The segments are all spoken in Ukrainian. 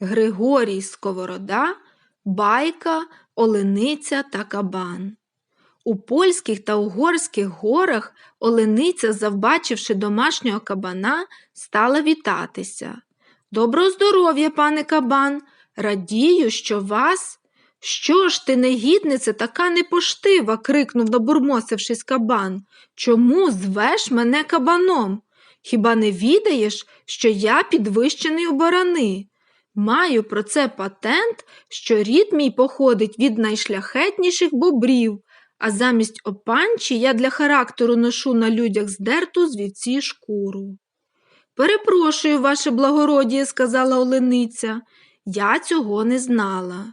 Григорій Сковорода, Байка, Олениця та Кабан. У польських та угорських горах Олениця, завбачивши домашнього кабана, стала вітатися. Доброго здоров'я, пане кабан, радію, що вас. Що ж ти, негідниця, така непоштива? крикнув, набурмосившись кабан. Чому звеш мене кабаном? Хіба не відаєш, що я підвищений у барани? Маю про це патент, що рід мій походить від найшляхетніших бобрів, а замість опанчі я для характеру ношу на людях здерту з вівці шкуру. Перепрошую, ваше благородіє, сказала Олениця, я цього не знала.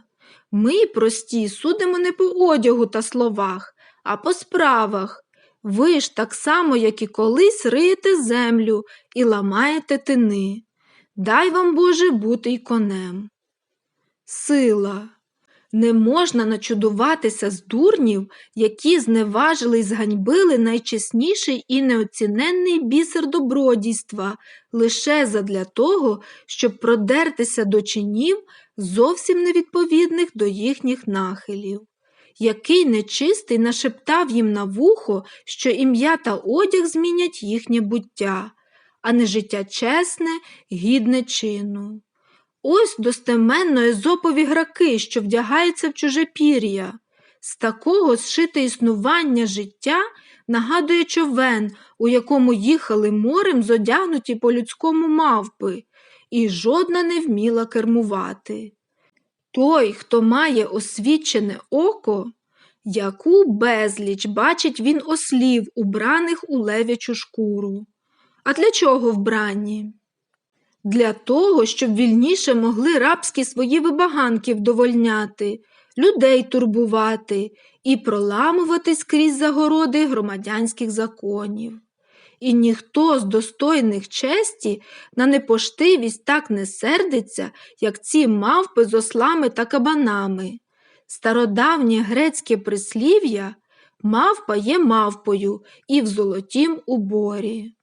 Ми, прості, судимо не по одягу та словах, а по справах. Ви ж так само, як і колись, риєте землю і ламаєте тини. Дай вам, Боже, бути й конем. Сила. Не можна начудуватися з дурнів, які зневажили й зганьбили найчесніший і неоціненний бісер добродійства, лише задля того, щоб продертися до чинів, зовсім невідповідних до їхніх нахилів. Який нечистий нашептав їм на вухо, що ім'я та одяг змінять їхнє буття, а не життя чесне, гідне чину. Ось достеменно езопові граки, що вдягаються в чуже пір'я. З такого зшите існування життя нагадує човен, у якому їхали морем зодягнуті по людському мавпи, і жодна не вміла кермувати. Той, хто має освічене око, яку безліч бачить він ослів, убраних у левячу шкуру. А для чого вбрані? Для того, щоб вільніше могли рабські свої вибаганки вдовольняти, людей турбувати і проламувати скрізь загороди громадянських законів. І ніхто з достойних честі на непоштивість так не сердиться, як ці мавпи з ослами та кабанами. Стародавнє грецьке прислів'я мавпа є мавпою і в золотім уборі.